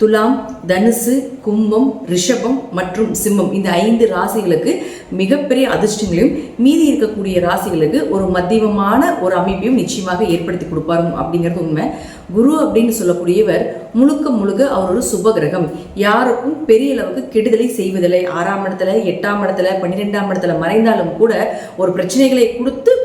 துலாம் தனுசு கும்பம் ரிஷபம் மற்றும் சிம்மம். இந்த ஐந்து ராசிகளுக்கு மிகப்பெரிய அதிர்ஷ்டங்களையும் மீதி இருக்கக்கூடிய ராசிகளுக்கு ஒரு மத்தியமமான ஒரு அமைப்பையும் நிச்சயமாக ஏற்படுத்தி கொடுப்பாரு அப்படிங்கிறது உண்மை. குரு அப்படின்னு சொல்லக்கூடியவர் முழுக்க முழுக்க அவர் ஒரு சுப கிரகம். யாருக்கும் பெரிய அளவுக்கு கெடுதலை செய்வதில்லை. ஆறாம் இடத்துல எட்டாம் இடத்துல பன்னிரெண்டாம் இடத்துல மறைந்தாலும் கூட ஒரு பிரச்சனைகளை கொடுத்து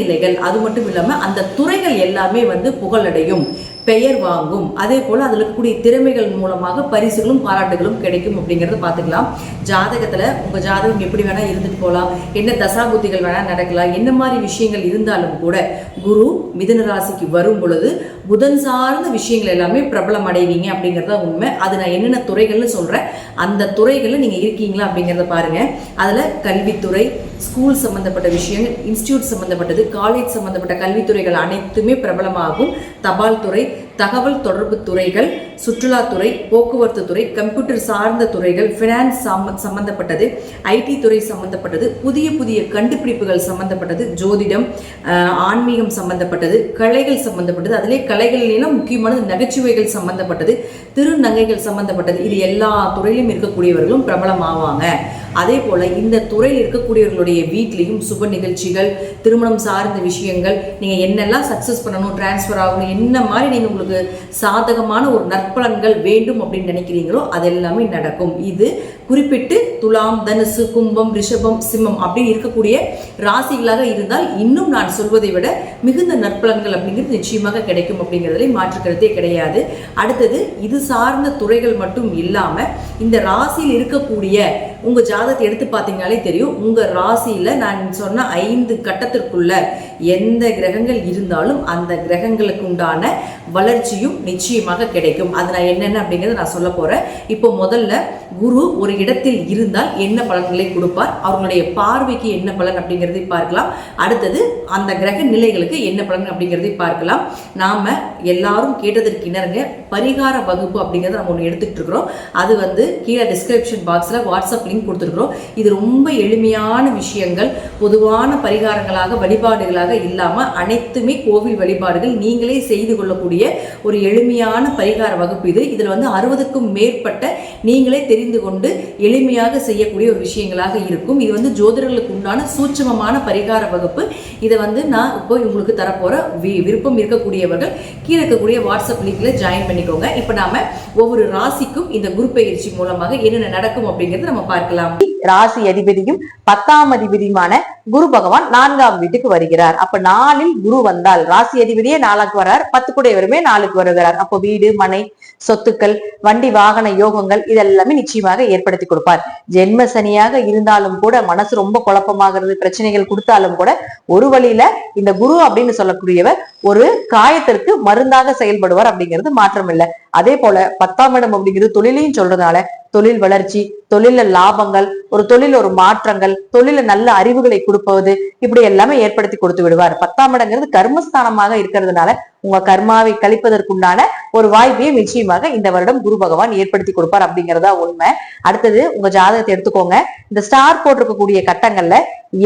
நிலைகள் அது மட்டும் இல்லாமல் அந்த துறைகள் எல்லாமே வந்து புகழடையும் பெயர் வாங்கும். அதே போல் அதில் இருக்கக்கூடிய திறமைகள் மூலமாக பரிசுகளும் பாராட்டுகளும் கிடைக்கும் அப்படிங்கிறத பார்த்துக்கலாம் ஜாதகத்தில் உங்கள் ஜாதகம் எப்படி வேணால் இருந்துட்டு போகலாம் என்ன தசாபுத்திகள் வேணால் நடக்கலாம். என்ன மாதிரி விஷயங்கள் இருந்தாலும் கூட குரு மிதன ராசிக்கு வரும் பொழுது புதன் சார்ந்த விஷயங்கள் எல்லாமே பிரபலம் அடைவீங்க அப்படிங்கிறத உண்மை. அது நான் என்னென்ன துறைகள்னு சொல்கிறேன் அந்த துறைகளில் நீங்கள் இருக்கீங்களா அப்படிங்கிறத பாருங்கள் அதில் கல்வித்துறை ஸ்கூல் சம்மந்தப்பட்ட விஷயங்கள் இன்ஸ்டியூட் சம்மந்தப்பட்டது காலேஜ் சம்மந்தப்பட்ட கல்வித்துறைகள் அனைத்துமே பிரபலமாகும். தபால் துறை தகவல் தொடர்பு துறைகள் சுற்றுலாத்துறை போக்குவரத்து துறை கம்ப்யூட்டர் சார்ந்த துறைகள் ஃபினான்ஸ் சம்பந்தப்பட்டது சம்மந்தப்பட்டது ஐடி துறை சம்மந்தப்பட்டது புதிய புதிய கண்டுபிடிப்புகள் சம்மந்தப்பட்டது ஜோதிடம் ஆன்மீகம் சம்மந்தப்பட்டது கலைகள் சம்மந்தப்பட்டது அதிலே கலைகளிலும் முக்கியமானது நகைச்சுவைகள் சம்மந்தப்பட்டது திருநங்கைகள் சம்மந்தப்பட்டது இது எல்லா துறையிலும் இருக்கக்கூடியவர்களும் பிரபலமாவாங்க. அதே போல இந்த துறையில் இருக்கக்கூடியவர்களுடைய வீட்லேயும் சுப நிகழ்ச்சிகள் திருமணம் சார்ந்த விஷயங்கள் நீங்கள் என்னெல்லாம் சக்ஸஸ் பண்ணணும் டிரான்ஸ்ஃபர் ஆகணும் என்ன மாதிரி நீங்கள் உங்களுக்கு சாதகமான ஒரு நற்பலன்கள் வேண்டும் அப்படின்னு நினைக்கிறீங்களோ அது எல்லாமே நடக்கும். இது குறிப்பிட்டு துலாம் தனுசு கும்பம் ரிஷபம் சிம்மம் அப்படின்னு இருக்கக்கூடிய ராசிகளாக இருந்தால் இன்னும் நான் சொல்வதை விட மிகுந்த நற்பலன்கள் அப்படிங்கிறது நிச்சயமாக கிடைக்கும் அப்படிங்கிறதுல மாற்றுக்கிறதே கிடையாது. அடுத்தது இது சார்ந்த துறைகள் மட்டும் இல்லாமல் இந்த ராசியில் இருக்கக்கூடிய உங்க ஜாதகத்தை எடுத்து பார்த்தீங்கனாலே தெரியும். உங்க ராசியில நான் சொன்ன ஐந்து கட்டத்திற்குள்ள எந்த கிரகங்கள் இருந்தாலும் அந்த கிரகங்களுக்கு உண்டான வளர்ச்சியும் நிச்சயமாக கிடைக்கும். அது நான் என்னென்ன அப்படிங்கிறத நான் சொல்ல போறேன். இப்போ முதல்ல குரு ஒரு இடத்தில் இருந்தால் என்ன பலன்களை கொடுப்பார்? அவர்களுடைய பார்வைக்கு என்ன பலன் அப்படிங்கிறதை பார்க்கலாம். அடுத்தது அந்த கிரக நிலைகளுக்கு என்ன பலன் அப்படிங்கிறதை பார்க்கலாம். நாம எல்லாரும் கேட்டதற்கு இணருங்க. பரிகார வகுப்பு அப்படிங்கிறத நம்ம ஒன்று எடுத்துக்கிட்டு இருக்கிறோம். அது வந்து கீழே டிஸ்கிரிப்ஷன் பாக்ஸில் வாட்ஸ்அப் லிங்க் கொடுத்துருக்குறோம். இது ரொம்ப எளிமையான விஷயங்கள். பொதுவான பரிகாரங்களாக வழிபாடுகளாக இல்லாமல் அனைத்துமே கோவில் வழிபாடுகள். நீங்களே செய்து கொள்ளக்கூடிய ஒரு எளிமையான பரிகார வகுப்பு இது. இதில் வந்து அறுபதுக்கும் மேற்பட்ட நீங்களே தெரிந்து கொண்டு எளிமையாக செய்யக்கூடிய ஒரு விஷயங்களாக இருக்கும். இது வந்து ஜோதிடர்களுக்கு உண்டான சூட்சமமான பரிகார வகுப்பு. இதை வந்து நான் இப்போ உங்களுக்கு தரப்போகிற வி- விருப்பம் இருக்கக்கூடியவர்கள் கீழே இருக்கக்கூடிய வாட்ஸ்அப் லிங்கில் ஜாயின் பண்ணிக்கோங்க. இப்போ நாம ஒவ்வொரு ராசிக்கும் இந்த குரு பயிற்சி மூலமாக என்னென்ன நடக்கும் அப்படிங்கறத நம்ம பார்க்கலாம். ராசி அதிபதியும் பத்தாம் அதிபதியுமான குரு பகவான் நான்காம் வீட்டுக்கு வருகிறார். அப்ப நாளில் குரு வந்தால் ராசி அதிபதியே நாளுக்கு வர்றார் பத்து கூடையவருமே நாளுக்கு வருகிறார். அப்போ வீடு மனை சொத்துக்கள் வண்டி வாகன யோகங்கள் இதெல்லாமே நிச்சயமாக ஏற்படுத்தி கொடுப்பார். ஜென்ம சனியாக இருந்தாலும் கூட மனசு ரொம்ப குழப்பமாகிறது பிரச்சனைகள் கொடுத்தாலும் கூட ஒரு வழியில இந்த குரு அப்படின்னு சொல்லக்கூடியவர் ஒரு காயத்திற்கு மருந்தாக செயல்படுவார் அப்படிங்கிறது மாற்றம் இல்லை அதே போல பத்தாம் இடம் அப்படிங்கிறது தொழிலையும் சொல்றதுனால தொழில் வளர்ச்சி தொழில லாபங்கள் ஒரு தொழில் ஒரு மாற்றங்கள் தொழில நல்ல அறிவுகளை கொடுப்பது இப்படி எல்லாமே ஏற்படுத்தி கொடுத்து விடுவார். பத்தாம் இடங்கிறது கர்மஸ்தானமாக இருக்கிறதுனால உங்க கர்மாவை கழிப்பதற்குண்டான ஒரு வாய்ப்பையும் நிச்சயமாக இந்த வருடம் குரு பகவான் ஏற்படுத்தி கொடுப்பார் அப்படிங்கிறதா உண்மை. அடுத்தது உங்க ஜாதகத்தை எடுத்துக்கோங்க. இந்த ஸ்டார் போட்டிருக்கக்கூடிய கட்டங்கள்ல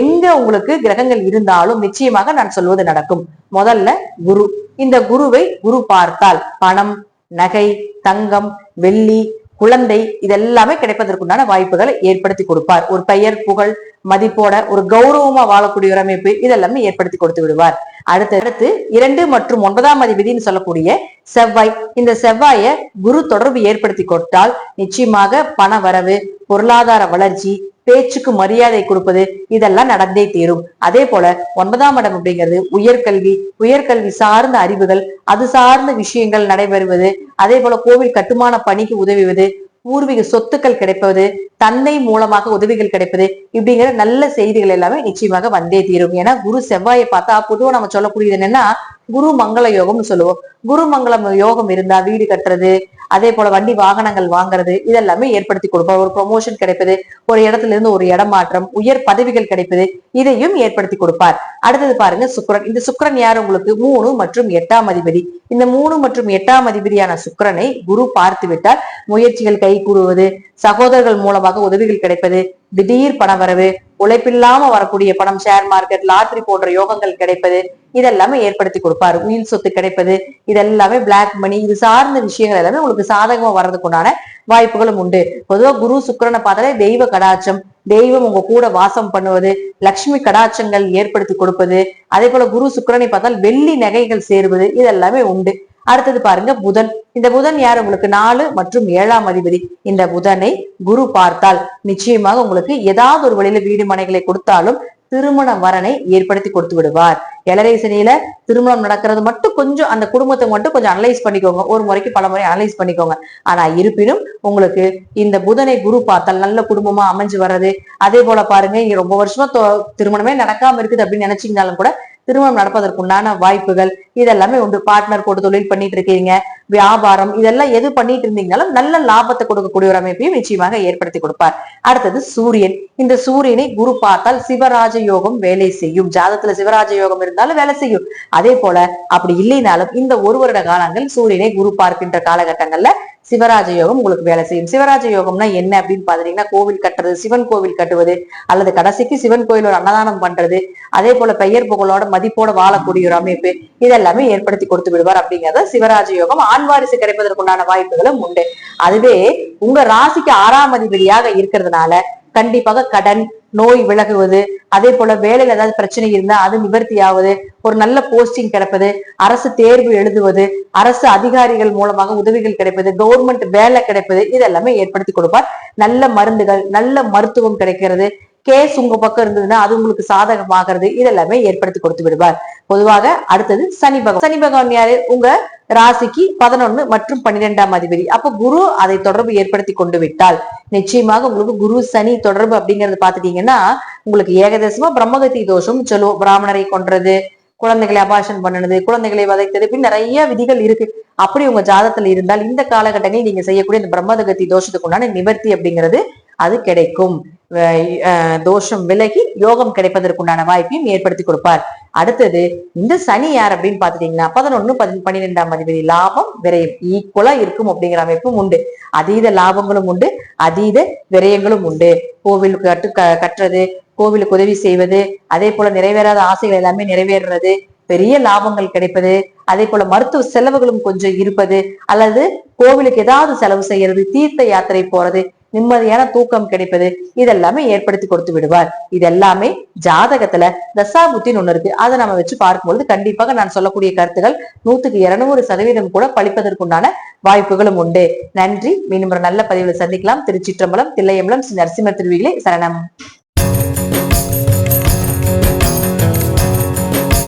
எங்க உங்களுக்கு கிரகங்கள் இருந்தாலும் நிச்சயமாக நான் சொல்வது நடக்கும். முதல்ல குரு. இந்த குருவை குரு பார்த்தால் பணம் நகை தங்கம் வெள்ளி குழந்தை இதெல்லாமே கிடைப்பதற்குண்டான வாய்ப்புகளை ஏற்படுத்தி கொடுப்பார். ஒரு பெயர் புகழ் மதிப்போட ஒரு கௌரவமா வாழக்கூடிய ஒரு அமைப்பு இதெல்லாமே ஏற்படுத்தி கொடுத்து விடுவார். அடுத்தடுத்து இரண்டு மற்றும் ஒன்பதாம் அதிபதின்னு சொல்லக்கூடிய செவ்வாய். இந்த செவ்வாய குரு தொடர்பு ஏற்படுத்தி கொட்டால் நிச்சயமாக பண வரவு பொருளாதார வளர்ச்சி பேச்சுக்கு மரியாதை கொடுப்பது இதெல்லாம் நடந்தே தீரும். அதே போல ஒன்பதாம் இடம் அப்படிங்கிறது உயர்கல்வி உயர்கல்வி சார்ந்த அறிவுகள் அது சார்ந்த விஷயங்கள் நடைபெறுவது அதே போல கோவில் கட்டுமான பணிக்கு உதவுவது பூர்வீக சொத்துக்கள் கிடைப்பது தந்தை மூலமாக உதவிகள் கிடைப்பது இப்படிங்கிற நல்ல செய்திகள் எல்லாமே நிச்சயமாக வந்தே தீரும். ஏன்னா குரு செவ்வாயை பார்த்தா பொதுவா நம்ம சொல்லக்கூடியது என்னன்னா குரு மங்கள யோகம்னு சொல்லுவோம். குரு மங்களம் யோகம் இருந்தா வீடு கட்டுறது அதே போல வண்டி வாகனங்கள் வாங்குறது இதெல்லாமே ஏற்படுத்தி கொடுப்பார் ஒரு ப்ரொமோஷன் கிடைப்பது ஒரு இடத்துல இருந்து ஒரு இடமாற்றம் உயர் பதவிகள் கிடைப்பது இதையும் ஏற்படுத்தி கொடுப்பார். அடுத்தது பாருங்க சுக்கரன். இந்த சுக்கரன் யார்? உங்களுக்கு மூணு மற்றும் எட்டாம் அதிபதி. இந்த மூணு மற்றும் எட்டாம் அதிபதியான சுக்கரனை குரு பார்த்து விட்டால் முயற்சிகள் கை கூடுவது சகோதரர்கள் மூலமாக உதவிகள் கிடைப்பது திடீர் பணவரவு உழைப்பில்லாம வரக்கூடிய பணம் ஷேர் மார்க்கெட் லாட்ரி போன்ற யோகங்கள் கிடைப்பது இதெல்லாமே ஏற்படுத்தி கொடுப்பாரு. உயிர் சொத்து கிடைப்பது இதெல்லாமே பிளாக் மணி இது சார்ந்த விஷயங்கள் எல்லாமே உங்களுக்கு சாதகமா வர்றதுக்குண்டான வாய்ப்புகளும் உண்டு. பொதுவா குரு சுக்கரனை பார்த்தாலே தெய்வ கடாட்சம் தெய்வம் உங்க கூட வாசம் பண்ணுவது லட்சுமி கடாட்சங்கள் ஏற்படுத்தி கொடுப்பது அதே போல குரு சுக்கிரனை பார்த்தால் வெள்ளி நகைகள் சேருவது இதெல்லாமே உண்டு. அடுத்தது பாருங்க புதன். இந்த புதன் யார்? உங்களுக்கு நாலு மற்றும் ஏழாம் அதிபதி. இந்த புதனை குரு பார்த்தால் நிச்சயமாக உங்களுக்கு ஏதாவது ஒரு வழியில வீடு மனைகளை கொடுத்தாலும் திருமண வரனை ஏற்படுத்தி கொடுத்து விடுவார். ஏழரை சனியில திருமணம் நடக்கிறது மட்டும் கொஞ்சம் அந்த குடும்பத்தை மட்டும் கொஞ்சம் அனலைஸ் பண்ணிக்கோங்க. ஒரு முறைக்கு பல முறை அனலைஸ் பண்ணிக்கோங்க. ஆனா இருப்பினும் உங்களுக்கு இந்த புதனை குரு பார்த்தால் நல்ல குடும்பமா அமைஞ்சு வர்றது. அதே போல பாருங்க இங்க ரொம்ப வருஷமா திருமணமே நடக்காம இருக்குது அப்படின்னு நினைச்சீங்கனாலும் கூட திருமணம் நடப்பதற்குண்டான வாய்ப்புகள் இதெல்லாமே உண்டு. பார்ட்னர் போட்டு தொழில் பண்ணிட்டு இருக்கீங்க வியாபாரம் இதெல்லாம் எது பண்ணிட்டு இருந்தீங்கனாலும் நல்ல லாபத்தை கொடுக்கக்கூடிய ஒரு அமைப்பையும் நிச்சயமாக ஏற்படுத்தி கொடுப்பார். அடுத்தது சூரியன். இந்த சூரியனை குரு பார்த்தால் சிவராஜ யோகம் வேலை செய்யும். ஜாதத்துல சிவராஜ யோகம் இருந்தாலும் வேலை செய்யும். அதே போல அப்படி இல்லைனாலும் இந்த ஒரு வருட காலங்கள் சூரியனை குரு பார்க்கின்ற காலகட்டங்கள்ல சிவராஜ யோகம் உங்களுக்கு வேலை செய்யும். சிவராஜ யோகம்னா என்ன அப்படின்னு பாத்தீங்கன்னா கோவில் கட்டுறது சிவன் கோவில் கட்டுவது அல்லது கடைசிக்கு சிவன் கோயில் ஒரு அன்னதானம் பண்றது அதே போல பெயர் புகழோட மதிப்போட வாழக்கூடிய ஒரு அமைப்பு இதெல்லாமே ஏற்படுத்தி கொடுத்து விடுவார் அப்படிங்கறத சிவராஜ யோகம். ஆண் வாரிசு கிடைப்பதற்குண்டான வாய்ப்புகளும் உண்டு. அதுவே உங்க ராசிக்கு ஆறாம் அதிபதியாக இருக்கிறதுனால கண்டிப்பாக கடன் நோய் விலகுவது அதே போல வேலையில ஏதாவது பிரச்சனை இருந்தா அது நிவர்த்தி ஆகுது ஒரு நல்ல போஸ்டிங் கிடைப்பது அரசு தேர்வு எழுதுவது அரசு அதிகாரிகள் மூலமாக உதவிகள் கிடைப்பது கவர்மெண்ட் வேலை கிடைப்பது இதெல்லாமே ஏற்படுத்தி கொடுப்பார். நல்ல மருந்துகள் நல்ல மருத்துவம் கிடைக்கிறது. கேஸ் உங்க பக்கம் இருந்ததுன்னா அது உங்களுக்கு சாதகமாகிறது. இதெல்லாமே ஏற்படுத்தி கொடுத்து விடுவார். பொதுவாக அடுத்தது சனி பகவான். சனி பகவான் யாரு? உங்க ராசிக்கு பதினொன்னு மற்றும் பன்னிரெண்டாம் அதிபதி. அப்ப குரு அதை தொடர்பு ஏற்படுத்தி கொண்டு விட்டால் நிச்சயமாக உங்களுக்கு குரு சனி தொடர்பு அப்படிங்கறது பாத்துட்டீங்கன்னா உங்களுக்கு ஏகதேசமா பிரம்மகத்தி தோஷம் சொல்லுவோம் பிராமணரை கொன்றது குழந்தைகளை அபாஷன் பண்ணனது குழந்தைகளை வதைத்தது இப்படி நிறைய விதிகள் இருக்கு. அப்படி உங்க ஜாதத்துல இருந்தால் இந்த காலகட்டங்களில் நீங்க செய்யக்கூடிய இந்த பிரம்மதகத்தி தோஷத்துக்கு உண்டான நிவர்த்தி அப்படிங்கிறது அது கிடைக்கும். தோஷம் விலகி யோகம் கிடைப்பதற்குண்டான வாய்ப்பையும் ஏற்படுத்தி கொடுப்பார். அடுத்தது இந்த சனி யார் அப்படின்னு பாத்துட்டீங்கன்னா பதினொன்னு பதி பன்னிரெண்டாம் அதிபதி லாபம் விரயம் ஈக்குவலா இருக்கும் அப்படிங்கிற அமைப்பும் உண்டு. அதீத லாபங்களும் உண்டு அதீத விரயங்களும் உண்டு. கோவில் கட்டு க- கட்டுறது கோவிலுக்கு உதவி செய்வது அதே போல நிறைவேறாத ஆசைகள் எல்லாமே நிறைவேறுறது பெரிய லாபங்கள் கிடைப்பது அதே போல மருத்துவ செலவுகளும் கொஞ்சம் இருப்பது அல்லது கோவிலுக்கு ஏதாவது செலவு செய்யறது தீர்த்த யாத்திரை போறது நிம்மதியான தூக்கம் கிடைப்பது இதெல்லாமே ஏற்படுத்தி கொடுத்து விடுவார். இது எல்லாமே ஜாதகத்துல தசாபுத்தின்னு ஒண்ணு இருக்கு. அதை நம்ம வச்சு பார்க்கும்பொழுது கண்டிப்பாக நான் சொல்லக்கூடிய கருத்துக்கள் நூத்துக்கு இருநூறு சதவீதம் கூட பழிப்பதற்குண்டான வாய்ப்புகளும் உண்டு. நன்றி. மீண்டும் ஒரு நல்ல பதிவில் சந்திக்கலாம். திருச்சிற்றம்பலம் தில்லையம்பலம் ஸ்ரீ நரசிம்ம திருவிகளே சரணம்.